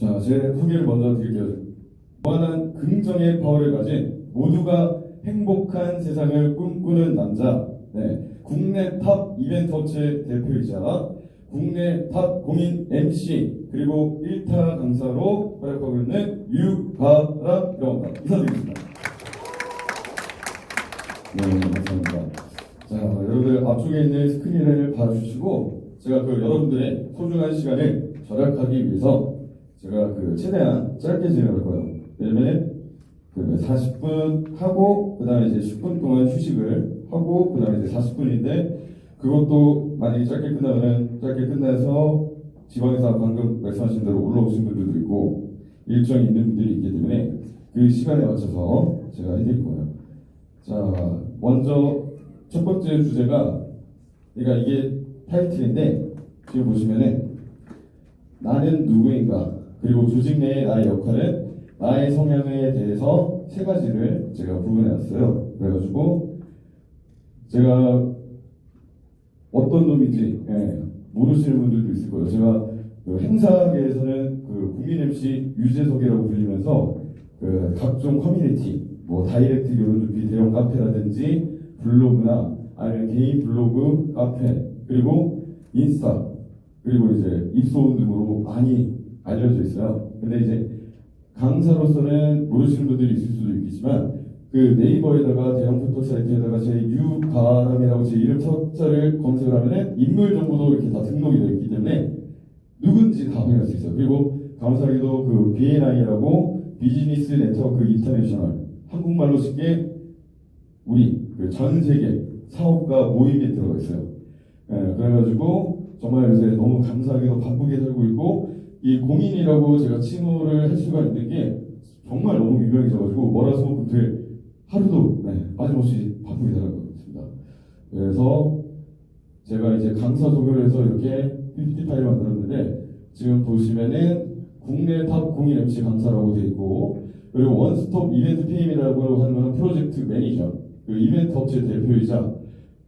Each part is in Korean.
자, 제 소개를 먼저 드릴게요. 무한한 긍정의 파워를 가진 모두가 행복한 세상을 꿈꾸는 남자, 네, 국내 탑 이벤트 업체 대표이자 국내 탑 공인 MC 그리고 1타 강사로 활약하고 있는 유가람이라고 합니다. 인사드리겠습니다. 네, 감사합니다. 자, 여러분들 앞쪽에 있는 스크린을 봐주시고 제가 그 여러분들의 소중한 시간을 절약하기 위해서 제가 그 최대한 짧게 진행할 거예요. 왜냐면 그 40분 하고 그 다음에 이제 10분 동안 휴식을 하고 그 다음에 이제 40분인데 그것도 만약에 짧게 끝나면 짧게 끝나서 지방에서 방금 말씀하신 대로 올라오신 분들도 있고 일정이 있는 분들이 있기 때문에 그 시간에 맞춰서 제가 해드릴 거예요. 자, 먼저 첫 번째 주제가 그러니까 이게 타이틀인데 지금 보시면은 나는 누구인가 그리고 조직 내의 나의 역할은 나의 성향에 대해서 세 가지를 제가 구분해놨어요. 그래가지고 제가 어떤 놈인지 예, 모르시는 분들도 있을 거예요. 제가 그 행사계에서는 그 국민 MC 유재석이라고 불리면서 그 각종 커뮤니티, 뭐 다이렉트 결혼주피 대형 카페라든지 블로그나 아니면 개인 블로그, 카페 그리고 인스타 그리고 이제 입소문 등으로 많이 알려져 있어요. 근데 이제 강사로서는 모르시는 분들이 있을 수도 있겠지만 그 네이버에다가 대형 포털 사이트에다가 제 유가람이라고 제 이름 첫자를 검색을 하면은 인물 정보도 이렇게 다 등록이 되어 있기 때문에 누군지 다 확인할 수 있어요. 그리고 감사하게도 그 BNI라고 비즈니스 네트워크 인터내셔널 한국말로 쉽게 우리 그 전 세계 사업가 모임에 들어가 있어요. 예, 그래가지고 정말 요새 너무 감사하게도 바쁘게 살고 있고 이 공인이라고 제가 칭호를 할 수가 있는 게 정말 너무 유명해져가지고 월화수목금토일 하루도 네, 빠짐없이 바쁘게 살고 있습니다. 그래서 제가 이제 강사 해서 이렇게 PPT 파일을 만들었는데 지금 보시면은 국내 탑 공인 MC 강사라고 되어 있고 그리고 원스톱 이벤트 PM이라고 하는 거는 프로젝트 매니저 그 이벤트 업체 대표이자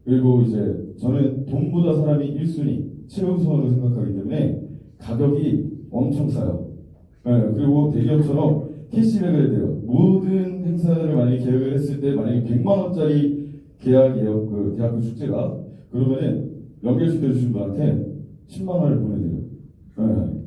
그리고 이제 저는 돈보다 사람이 1순위 최우선으로 생각하기 때문에 가격이 엄청 싸요. 네, 그리고 대기업처럼 캐시백을 돼요. 모든 행사를 만약에 계획을 했을 때 만약에 100만 원짜리 계약이에요. 그 대학교 축제가 그러면은 연결시켜 주신 분한테 10만 원을 보내드려요. 네.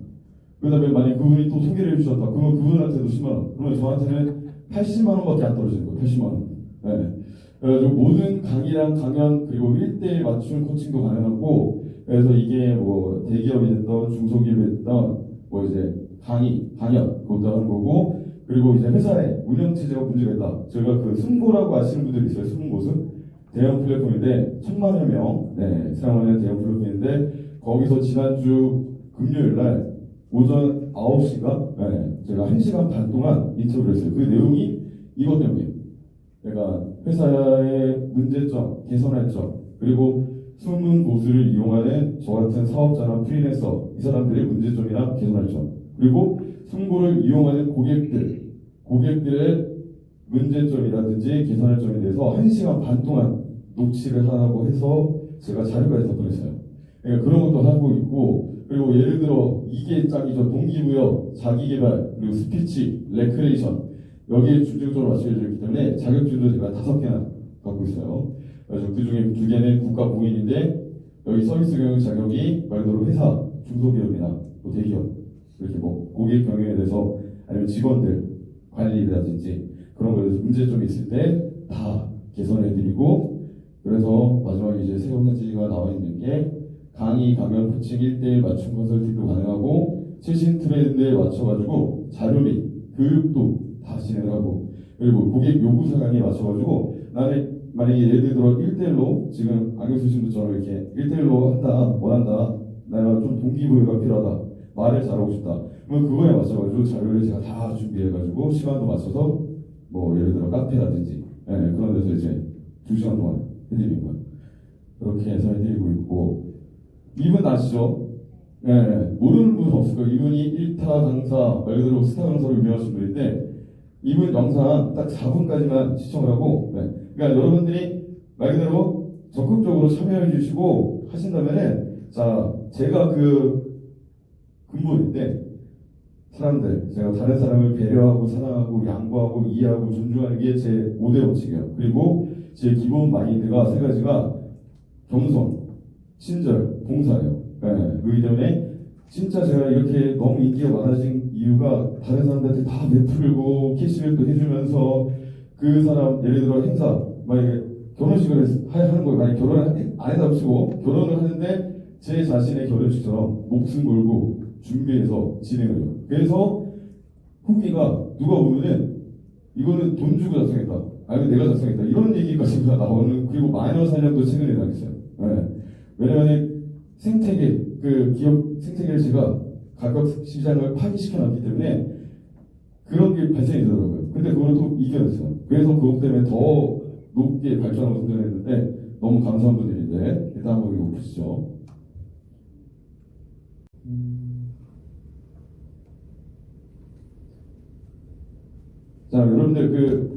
그 다음에 만약 그분이 또 소개를 해주셨다. 그러면 그분한테도 10만 원. 그러면 저한테는 80만 원밖에 안 떨어지는 거예요. 80만 원. 네. 그래서 모든 강의랑 강연 그리고 1대1 맞춤 코칭도 가능하고 그래서 이게 뭐 대기업이 됐던 중소기업이 됐던 뭐 이제 강의, 강연 그것도 하는 거고 그리고 이제 회사의 운영 체제가 문제가 있다. 제가 그 승고라고 아시는 분들이 있어요. 승고승 대형 플랫폼인데 천만여 명 네, 사용하는 대형 플랫폼인데 거기서 지난주 금요일 날 오전 9시가 네, 제가 1시간 반 동안 인터뷰를 했어요. 그 내용이 이것 때문이에요. 그러니까 회사의 문제점, 개선할 점, 그리고 숨은 곳을 이용하는 저 같은 사업자나 프리랜서 이 사람들의 문제점이나 개선할 점, 그리고 승고를 이용하는 고객들, 고객들의 문제점이라든지 개선할 점에 대해서 1시간 반 동안 녹취를 하라고 해서 제가 자료까지 다 보냈어요. 그러니까 그런 것도 하고 있고 그리고 예를 들어 이게 짝이죠. 동기부여, 자기개발, 그리고 스피치, 레크레이션 여기에 중점적으로 맞춰져 있기 때문에 자격증도 제가 다섯 개나 갖고 있어요. 그래서 그 중에 두 개는 국가 공인인데 여기 서비스 경영 자격이 말 그대로 회사, 중소기업이나 또 대기업 이렇게 뭐 고객 경영에 대해서 아니면 직원들 관리라든지 그런 거에 대해서 문제점이 있을 때 다 개선해드리고 그래서 마지막에 이제 세 가지가 나와 있는 게 강의, 강연, 코칭 1대1 맞춤 컨설팅도 가능하고 최신 트렌드에 맞춰가지고 자료 및 교육도 다 진행하고 그리고 고객 요구 사항에 맞춰가지고 나는 만약에 예를 들어 1대1로 지금 안경 쓰신 분처럼 이렇게 1대1로 한다 원한다 내가 좀 동기부여가 필요하다 말을 잘하고 싶다. 그러면 그거에 맞춰가지고 자료를 제가 다 준비해가지고 시간도 맞춰서 뭐 예를 들어 카페라든지 예, 그런 데서 이제 두 시간 동안 해드리는 거예요. 그렇게 해서 해드리고 있고. 이분 아시죠? 예, 모르는 분 없을 거예요. 이분이 1타 강사 말 그대로 스타 강사로 유명하신 분인데 이분 영상 딱 4분까지만 시청을 하고 네. 그러니까 여러분들이 말 그대로 적극적으로 참여해 주시고 하신다면은 자 제가 그 근본인데 사- 사람들, 제가 다른 사람을 배려하고 사랑하고 양보하고 이해하고 존중하는 게 제 5대 원칙이에요. 그리고 제 기본 마인드가 세 가지가 겸손, 친절, 봉사예요. 네, 그렇기 때문에 진짜 제가 이렇게 너무 인기가 많아진 이유가 다른 사람들한테 다 베풀고 캐시백도 해주면서 그 사람 예를 들어 행사 만약에 결혼식을 했- 하- 하는 거예요. 만약 결혼을 안 해다 치고 결혼을 하는데 제 자신의 결혼식처럼 목숨 걸고 준비해서 진행을 해요. 그래서 후기가 누가 보면은 이거는 돈 주고 작성했다. 아니면 내가 작성했다. 이런 얘기까지가 나오는 그리고 마녀 사냥도 최근에 나겠어요. 네. 왜냐하면 생태계 그 기업 생태계를 제가 가격 시장을 파기시켜 놨기 때문에 그런 게 발생이 되더라고요. 근데 그걸 또 이겨냈어요. 그래서 그것 때문에 더 높게 발전하고 성장했는데 너무 감사한 분들인데 일단 한번 이거 보시죠. 자, 여러분들 그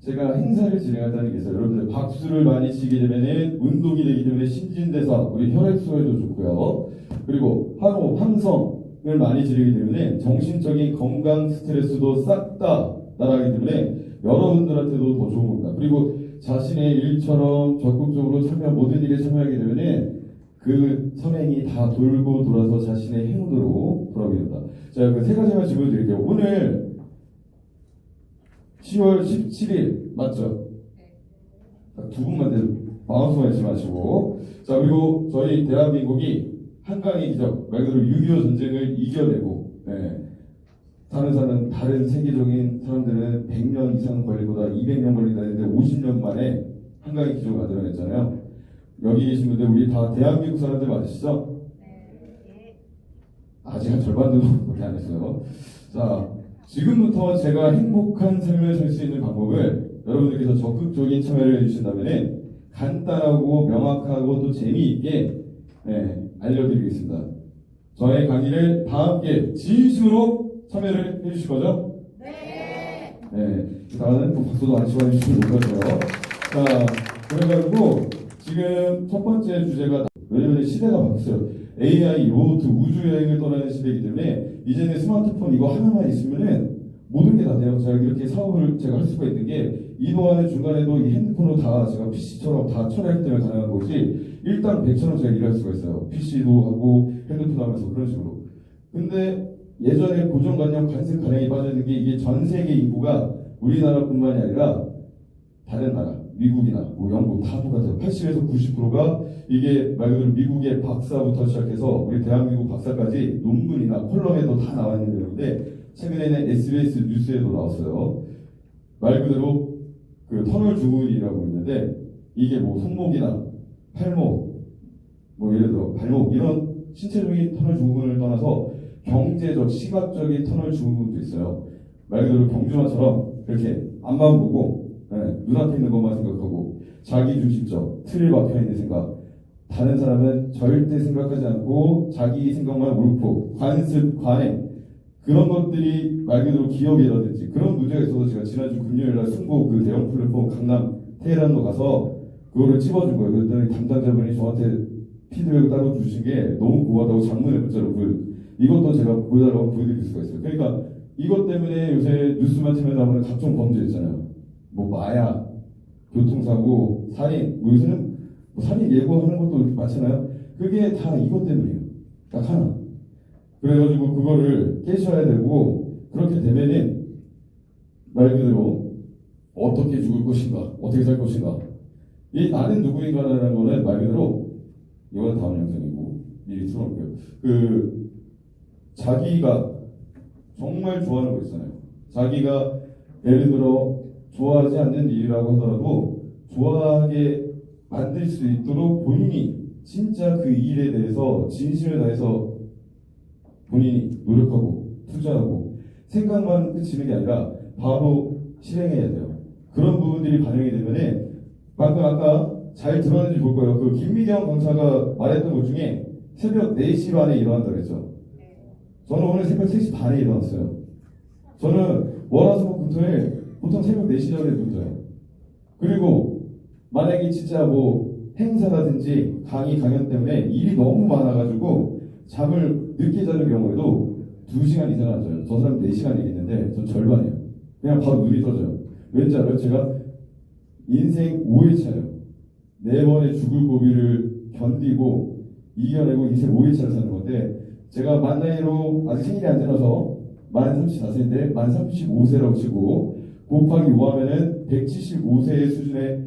제가 행사를 진행한다는 게 있어요. 여러분들 박수를 많이 치게 되면은 운동이 되기 때문에 신진대사, 우리 혈액순환에도 좋고요. 그리고 항호, 항성 을 많이 지르기 때문에 정신적인 건강 스트레스도 싹 다 나가기 때문에 여러분들한테도 더 좋은 겁니다. 그리고 자신의 일처럼 적극적으로 참여 모든 일에 참여하게 되면은 그 선행이 다 돌고 돌아서 자신의 행운으로 돌아오게 됩니다. 자, 그 세 가지만 질문 드릴게요. 오늘 10월 17일 맞죠? 딱두 분만 있지 마시고 자 그리고 저희 대한민국이 한강의 기적 말 그대로 6.25 전쟁을 이겨내고 네. 다른 사람 다른 세계적인 사람들은 100년 이상 걸릴 거다 200년 걸린다 했는데 50년 만에 한강의 기적을 만들어냈잖아요 여기 계신 분들 우리 다 대한민국 사람들 맞으시죠? 아직 한 절반 정도밖에 안 했어요 자 지금부터 제가 행복한 삶을 살 수 있는 방법을 여러분들께서 적극적인 참여를 해주신다면 간단하고 명확하고 또 재미있게 네, 알려드리겠습니다. 저의 강의를 다 함께 진심으로 참여를 해주실 거죠? 네. 다음은 또 박수도 안 치고 해주시면 좋을 것 같아요. 자, 그래가지고 지금 첫 번째 주제가 왜냐면 시대가 바뀌었어요. AI, 로봇, 우주여행을 떠나는 시대이기 때문에 이제는 스마트폰 이거 하나만 있으면은 모든 게 다 돼요. 제가 이렇게 사업을 제가 할 수가 있는 게 이동하는 중간에도 이 핸드폰으로 다 제가 PC처럼 다 처리하기 때문에 가능한 거지 일당 100처럼 제가 일할 수가 있어요. PC도 하고 핸드폰 하면서 그런 식으로. 근데 예전에 고정관념 관습 가량이 빠져있는 게 이게 전 세계 인구가 우리나라뿐만이 아니라 다른 나라, 미국이나 뭐 영국 다 똑같아요. 80에서 90%가 이게 말 그대로 미국의 박사부터 시작해서 우리 대한민국 박사까지 논문이나 콜럼에도 다 나와 있는 내용인데 최근에는 SBS 뉴스에도 나왔어요. 말 그대로 그 터널 주문이라고 있는데 이게 뭐 손목이나 팔목, 뭐 예를 들어 발목 이런 신체적인 터널 주문을 떠나서 경제적, 시각적인 터널 주문도 있어요. 말 그대로 경주마처럼 이렇게 앞만 보고 네, 눈앞에 있는 것만 생각하고 자기 중심적 틀을 박혀 있는 생각 다른 사람은 절대 생각하지 않고 자기 생각만 옳고 관습 관행 그런 것들이 말 그대로 기업이라든지 그런 문제가 있어서 제가 지난주 금요일날 승고 그 대형 플랫폼 강남 테헤란로 가서 그거를 찝어준 거예요. 그랬더니 담당자분이 저한테 피드백을 따로 주신 게 너무 고하다고 장문의 문자로 그 이것도 제가 보여달라고 보여드릴 수가 있어요. 그러니까 이것 때문에 요새 뉴스만 틀면 나오는 각종 범죄 있잖아요. 뭐 마약, 교통사고, 살인, 뭐 요새는 뭐 살인 예고하는 것도 많잖아요. 그게 다 이것 때문이에요. 딱 하나. 그래가지고 그거를 깨셔야 되고 그렇게 되면은 말 그대로 어떻게 죽을 것인가, 어떻게 살 것인가. 이 나는 누구인가라는 거는 말 그대로 이건 다음 영상이고 미리 틀어놓을게요. 그 자기가 정말 좋아하는 거 있잖아요. 자기가 예를 들어 좋아하지 않는 일이라고 하더라도 좋아하게 만들 수 있도록 본인이 진짜 그 일에 대해서 진심을 다해서 본인이 노력하고 투자하고 생각만 그치는 게 아니라 바로 실행해야 돼요. 그런 부분들이 반영이 되면은 방금 아까 잘 들었는지 볼 거예요. 그 김미경 강사가 말했던 것 중에 새벽 4시 반에 일어난다고 했죠. 저는 오늘 새벽 3시 반에 일어났어요. 저는 월화수목 금토에 보통 새벽 4시 전에 눈 떠요. 그리고 만약에 진짜 뭐 행사라든지 강의 강연 때문에 일이 너무 많아가지고 잠을 늦게 자는 경우에도 2시간 이상 안 자요. 저 사람 4시간 얘기했는데 전 절반이에요. 그냥 바로 눈이 떠져요. 왠지 알아요? 제가 인생 5회차예요. 네 번의 죽을 고비를 견디고 이겨내고 인생 5회차를 사는 건데 제가 만 나이로 아직 생일이 안 지나서 만 34세인데 만 35세라고 치고 곱하기 5하면은 175세 수준의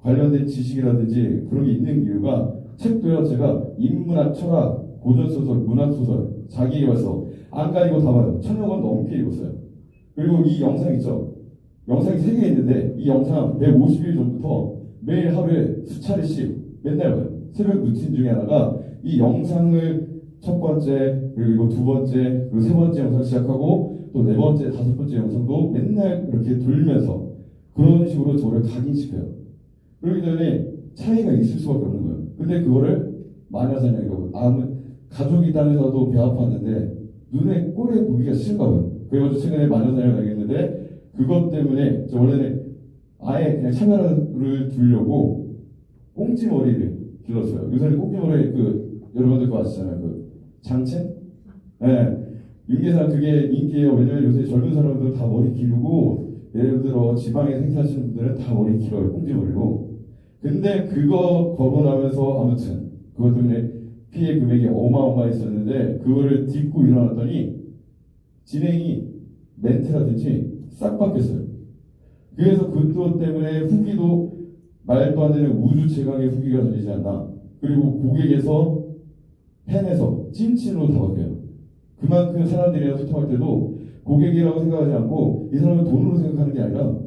관련된 지식이라든지 그런 게 있는 이유가 책도요 제가 인문학, 철학, 고전소설, 문학소설, 자기계발서 안 가리고 다 봐요. 천여 권 넘게 읽었어요. 그리고 이 영상 있죠? 영상이 3개 있는데 이 영상 150일 전부터 매일 하루에 수차례씩 맨날 봐요. 새벽 루틴 중에 하나가 이 영상을 첫 번째 그리고 두 번째 그리고 세 번째 영상 시작하고 또 네 번째 다섯 번째 영상도 맨날 이렇게 돌면서 그런 식으로 저를 각인시켜요. 그렇기 때문에 차이가 있을 수밖에 없는 거예요. 근데 그거를 마녀사냥이라고 아무 가족이 땅에서도 배 아팠는데 눈에 꼴에 보기가 싫은가 봐요. 그래가지고 최근에 마녀사냥을 당했는데 그것 때문에 저 원래는 아예 그냥 카메라를 두려고 꽁지 머리를 길렀어요. 요새는 꽁지 머리 그 여러분들 그거 아시잖아요. 그 장첸? 예. 윤계상 그게 인기예요. 왜냐면 요새 젊은 사람들 다 머리 기르고 예를 들어 지방에 생사하시는 분들은 다 머리 길어요. 꽁지 머리로. 근데 그거 거고 나면서 아무튼 그것 때문에 피해 금액이 어마어마했었는데 그거를 딛고 일어났더니 진행이 멘트라든지 싹 바뀌었어요. 그래서 그것 때문에 후기도 말도 안 되는 우주 최강의 후기가 들리지 않나. 그리고 고객에서 팬에서 찐친으로 다 바뀌어요. 그만큼 사람들이랑 소통할 때도 고객이라고 생각하지 않고 이 사람은 돈으로 생각하는 게 아니라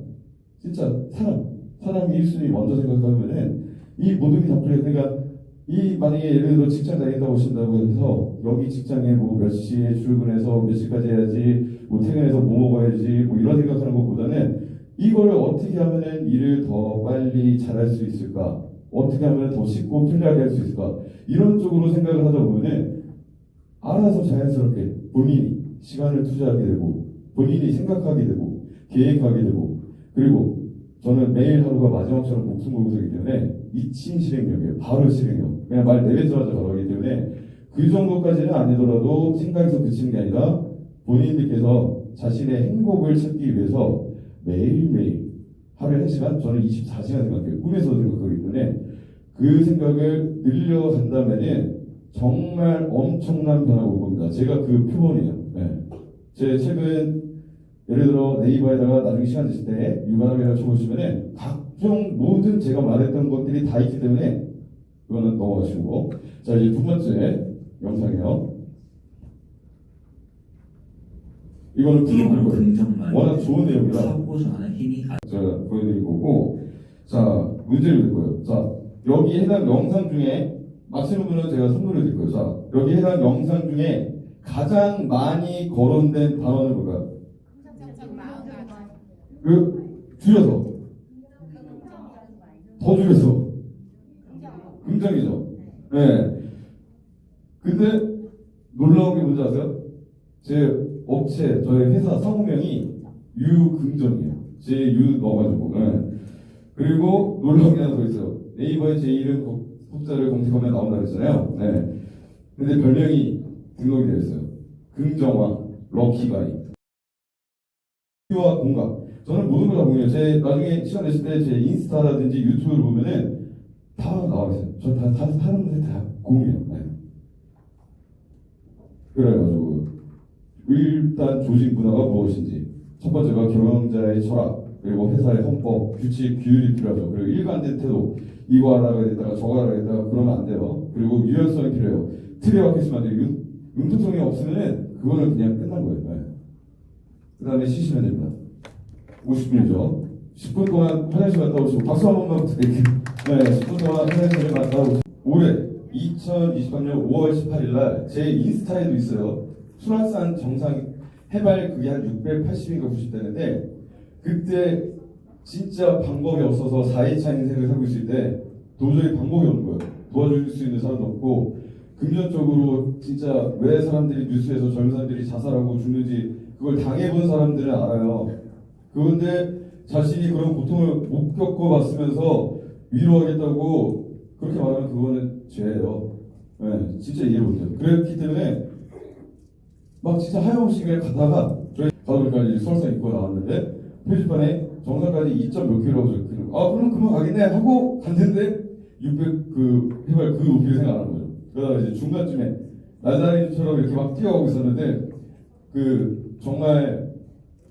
진짜 사람, 사람이 1순위 먼저 생각하면은 이 모든 게 다 풀려요. 그러니까 이 만약에 예를 들어 직장 다닌다고 하신다고 해서 여기 직장에 뭐 몇 시에 출근해서 몇 시까지 해야지 뭐 퇴근해서 뭐 먹어야지 뭐 이런 생각하는 것보다는 이거를 어떻게 하면은 일을 더 빨리 잘할 수 있을까 어떻게 하면 더 쉽고 편리하게 할 수 있을까 이런 쪽으로 생각을 하다 보면은 알아서 자연스럽게 본인이 시간을 투자하게 되고 본인이 생각하게 되고 계획하게 되고 그리고 저는 매일 하루가 마지막처럼 목숨 걸고 살기 때문에 미친 실행력이에요. 바로 실행력. 그냥 말 바로 하기 때문에 그 정도까지는 아니더라도 생각에서 그치는 게 아니라 본인들께서 자신의 행복을 찾기 위해서 매일매일 하루에 한 시간, 저는 24시간 생각해요. 꿈에서 생각하기 때문에 그 생각을 늘려간다면은 정말 엄청난 변화가 올 겁니다. 제가 그 표본이에요. 네. 제 최근 예를 들어 네이버에다가 나중에 시간 되실 때 육아남이라고 쳐보시면은 각종 모든 제가 말했던 것들이 다 있기 때문에 그거는 넘어가시고 자 이제 두 번째 영상이에요. 이거는 풀어볼 워낙 좋은 내용이라 제가 보여드릴 거고 자 문제를 드릴 거예요. 자 여기 해당 영상 중에 맞히는 분은 제가 선물을 드릴 거예요. 자 여기 해당 영상 중에 가장 많이 거론된 단어는 뭘까요? 그 줄여서 더 줄여서 긍정이죠. 네. 근데 놀라운 게 뭔지 아세요? 제 업체, 저희 회사 상호명이 유긍정이에요. 제유 넣어가지고. 네. 그리고 놀라운 게 하나 더 있어요. 네이버에 제 이름 거- 숫자를 검색하면 나온다 그랬잖아요. 네. 근데 별명이 등록이 되어 있어요. 긍정왕, 럭키가이. 유와 공감. 저는 모든 걸 다 공유해요. 제 나중에 시간 되실 때 제 인스타라든지 유튜브를 보면은 다 나와 있어요. 저다 다, 사람들이 다 공유해요. 네. 그래가지고 일단 조직 문화가 무엇인지 첫 번째가 경영자의 철학 그리고 회사의 헌법 규칙 규율이 필요하죠. 그리고 일관된 태도 이거 하라고 했다가 저거 하라고 했다가 그러면 안 돼요. 그리고 유연성이 필요해요. 틀에 박혀있으면 안 돼요. 융- 융통성이 없으면은 그거는 그냥 끝난 거예요. 네. 그 다음에 쉬시면 됩니다. 50분이죠. 10분 동안 화장실 갔다 오시고 박수 한 번만 부탁드릴게요. 네, 10분 동안 화장실을 갔다 올해 2023년 5월 18일 날 제 인스타에도 있어요. 수락산 정상 해발 그게 한 680인가 90대인데 그때 진짜 방법이 없어서 4회차 인생을 살고 있을 때 도저히 방법이 없는 거예요. 도와줄 수 있는 사람도 없고 금전적으로 진짜 왜 사람들이 뉴스에서 젊은 사람들이 자살하고 죽는지 그걸 당해본 사람들은 알아요. 그런데 자신이 그런 고통을 못 겪어봤으면서 위로하겠다고 그렇게 말하면 그거는 죄예요. 네, 진짜 이해 못해요. 그렇기 때문에 막 진짜 하염없이 그냥 가다가 저희 이제 수험생 입고 나왔는데 표지판에 정상까지 2점 몇 킬로라고 적혀있는 거. 아 그럼 그만 가겠네 하고 갔는데 600 그 해발 그 높이를 생각 안한 거죠. 그러다가 이제 중간쯤에 나자리처럼 이렇게 막 뛰어가고 있었는데 그 정말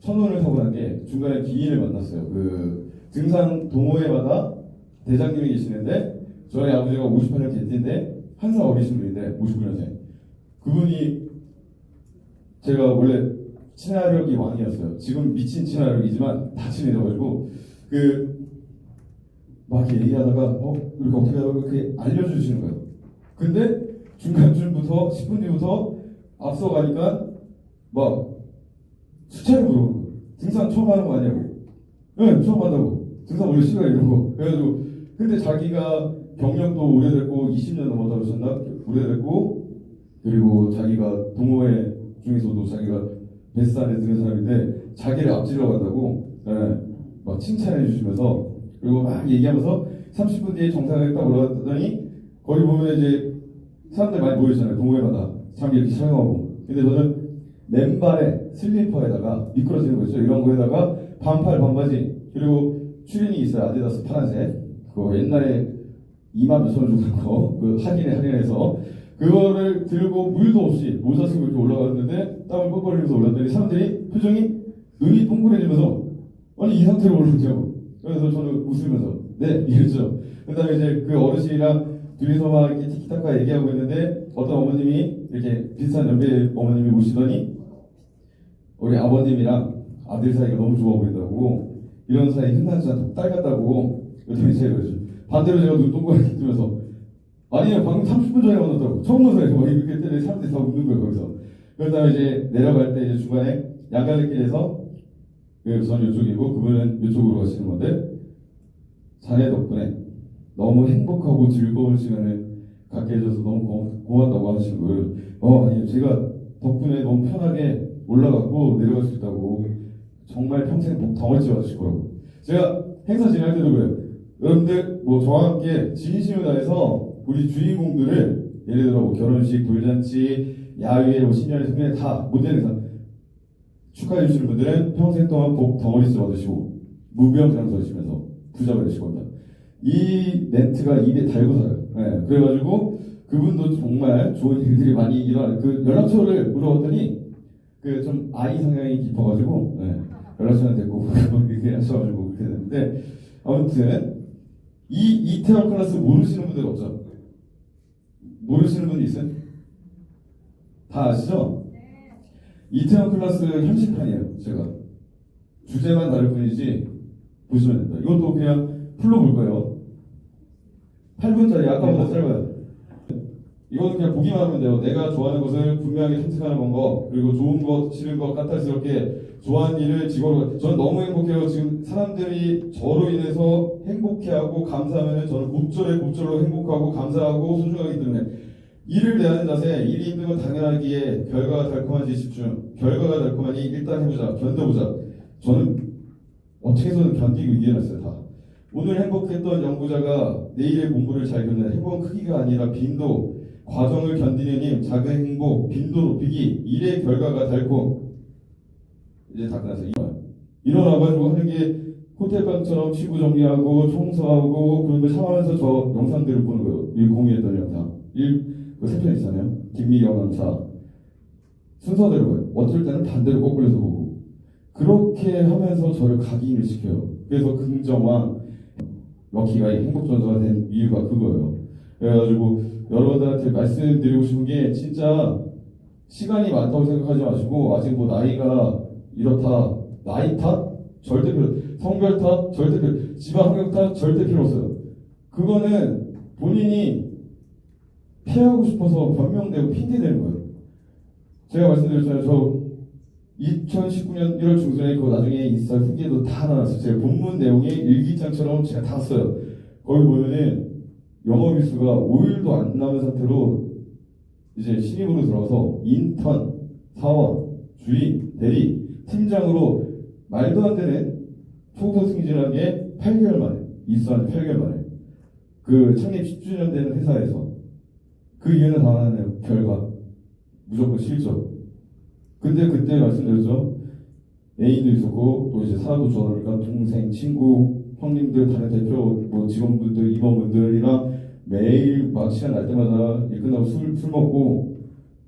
천운을 타고 난 게 중간에 기인을 만났어요. 그 등산 동호회마다 대장님이 계시는데 저희 아버지가 58년 개띠인데 한 살 어리신 분인데 59년생 그분이 제가 원래 친화력이 왕이었어요. 지금 미친 친화력이지만 다 친해져가지고 그막 얘기하다가 어 이렇게 어떻게 하다가 이렇게 알려주시는 거예요. 근데 중간쯤부터 10분 뒤부터 앞서 가니까 막 수차례 물어보는 거예요. 등산 처음 하는 거 아니냐고. 네, 처음 한다고. 등산 원래 싫어해 이러고. 그래가지고 근데 자기가 경력도 오래됐고 20년 넘었다고 하셨나? 오래됐고 그리고 자기가 동호회 중에서도 자기가 베스트 안에 드는 사람인데 자기를 앞질러 간다고 예, 막 칭찬해 주시면서 그리고 막 얘기하면서 30분 뒤에 정상에 딱 올라갔더니 거기 보면 이제 사람들 많이 모이잖아요 동호회마다. 참 이렇게 촬영하고. 근데 저는 맨발에 슬리퍼에다가 미끄러지는 거 있죠 이런 거에다가 반팔 반바지 그리고 추리닝 있어요. 아디다스 파란색 그거 옛날에 2만 몇천 원 주고 산거그 할인에 할인해서 그거를 들고 물도 없이 모자 쓰고 이렇게 올라갔는데 땀을 뻘뻘 흘리면서 올랐더니 사람들이 표정이 눈이 동그래지면서 아니 이 상태로 올랐냐고 그래서 저는 웃으면서 네 이랬죠. 그 다음에 이제 그 어르신이랑 둘이서 막 이렇게 티키타카 얘기하고 있는데 어떤 어머님이 이렇게 비슷한 연배 어머님이 오시더니 우리 아버님이랑 아들 사이가 너무 좋아 보인다고 이런 사이 흔하지 않다 딸 같다고 제가 그러죠 반대로 제가 눈 동그랗게 뜨면서 아니요 방금 30분 전에 만났다고. 처음 만나서 막 이렇게 했더니 사람들이 다 웃는 거예요 거기서. 그 다음에 이제 내려갈 때 이제 중간에 그 저는 이쪽이고 그분은 이쪽으로 가시는 건데 자네 덕분에 너무 행복하고 즐거운 시간을 갖게 해줘서 너무 고, 고맙다고 하시는 거예요. 어 아니 제가 덕분에 너무 편하게 올라갔고 내려갈 수 있다고 정말 평생 복 덩어리 받으실 거라고. 제가 행사 진행할 때도 그래요 여러분들 뭐 저와 함께 진심을 다해서 우리 주인공들을 예를 들어 뭐 결혼식, 돌잔치, 야외, 뭐 신년회, 승년회 다 행사 축하해 주시는 분들은 평생 동안 복 덩어리 받으시고 무병장수 하시면서 부자가 되실 겁니다. 이 멘트가 입에 달고 살아요. 예, 그래가지고 그분도 정말 좋은 일들이 많이 일어나. 그 연락처를 물어봤더니 그 좀 아이 성향이 깊어가지고 예, 연락처는 됐고 이렇게 하셔가지고 그렇게 됐는데 아무튼 이 이태원 클래스 모르시는 분들 없죠? 모르시는 분 있어요? 다 아시죠? 이태원 클래스 현식판이에요, 제가. 주제만 다를 뿐이지, 보시면 됩니다. 이것도 그냥 풀로 볼 거예요. 8분짜리, 아까보다 짧아요. 이거는 그냥 보기만 하면 돼요. 내가 좋아하는 것을 분명하게 선택하는 방법, 그리고 좋은 것, 싫은 것, 까탈스럽게 좋아하는 일을 직업으로. 저는 너무 행복해요. 지금 사람들이 저로 인해서 행복해하고 감사하면 저는 곱절에 곱절로 행복하고 감사하고 소중하기 때문에 일을 대하는 자세, 일이 힘든 건 당연하기에 결과가 달콤한지 집중. 결과가 달콤하니 일단 해보자, 견뎌보자. 저는 어떻게 해서든 견디고 이겨냈어요, 다. 오늘 행복했던 연구자가 내일의 공부를 잘 견뎌. 행복은 크기가 아니라 빈도, 과정을 견디는 힘, 작은 행복, 빈도 높이기, 일의 결과가 달콤. 이제 다 끝났어요. 일어나가지고 하는 게 호텔방처럼 치부 정리하고 청소하고 그런 거 샤워하면서 저 영상들을 보는 거예요. 이 공유했던 영상. 일, 그 세편 있잖아요. 김미경 강사. 순서대로 봐요. 어쩔 때는 반대로 거꾸로서 보고. 그렇게 하면서 저를 각인을 시켜요. 그래서 긍정왕, 럭키가 이 행복전도가 된 이유가 그거예요. 그래가지고 여러분들한테 말씀드리고 싶은 게 진짜 시간이 많다고 생각하지 마시고 아직 뭐 나이가 이렇다 나이 탓 절대 필요 성별 탓 절대 필요 집안 환경 탓 절대 필요 없어요. 그거는 본인이 피하고 싶어서 변명되고 핑계대는 거예요. 제가 말씀드렸잖아요. 저 2019년 1월 중순에 그 나중에 인스타 후기에도 다 나왔어요. 제 본문 내용이 일기장처럼 제가 다 써요. 거기 보면은 영업 일수가 5일도 안 남은 상태로 이제 신입으로 들어와서 인턴, 사원, 주임, 대리, 팀장으로 말도 안 되는 초고 승진한 게 8개월 만에 입사한 지 8개월 만에 그 창립 10주년 되는 회사에서 그 이유는 다 하나네요. 결과 무조건 실적 근데 그때 말씀드렸죠. 애인도 있었고 또 이제 사람도 좋아하니까 동생, 친구, 형님들, 다른 대표, 뭐 직원분들, 임원분들이랑 매일 막 시간 날 때마다 일 끝나고 술, 술 먹고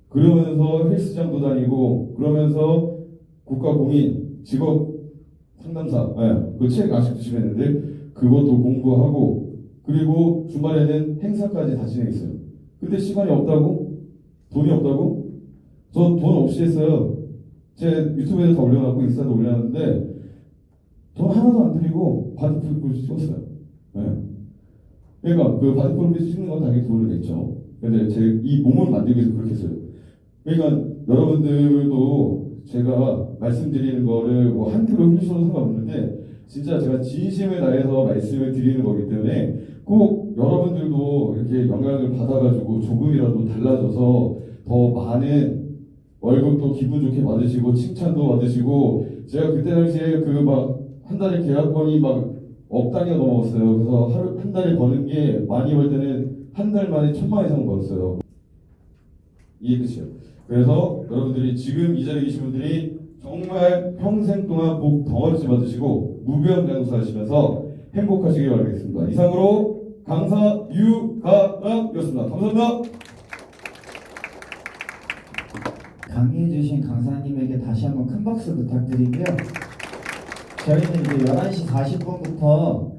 그러면서 헬스장도 다니고 그러면서 국가 공인 직업 상담사 예, 그책 아직도 집에 있는데 그것도 공부하고 그리고 주말에는 행사까지 다 진행했어요. 근데 시간이 없다고? 돈이 없다고? 저 돈 없이 했어요. 제 유튜브에도 다 올려놨고 인스타도 올려놨는데 돈 하나도 안 들이고 바디 프로필 찍었어요. 예. 그러니까 그 바디 프로필 찍는 건 당연히 돈을 냈죠. 근데 제 이 몸을 만들기 위해서 그렇게 했어요. 그러니까 여러분들도 제가 말씀드리는 거를 뭐 한 큐로 휘셔도 상관없는데 진짜 제가 진심을 다해서 말씀을 드리는 거기 때문에 꼭 여러분들도 이렇게 영향을 받아가지고 조금이라도 달라져서 더 많은 월급도 기분 좋게 받으시고 칭찬도 받으시고 제가 그때 당시에 그 막 한 달에 계약권이 막 억 단위가 넘어갔어요. 그래서 하루 한 달에 버는 게 많이 벌 때는 한 달 만에 천만 원 이상 벌었어요. 이게 끝이에요. 그래서 여러분들이 지금 이 자리에 계신 분들이 정말 평생 동안 목 덩어리째 받으시고 무병장수 하시면서 행복하시길 바라겠습니다. 이상으로 강사 유가락이었습니다. 감사합니다. 강의해주신 강사님에게 다시 한번 큰 박수 부탁드리고요. 저희는 이제 11시 40분부터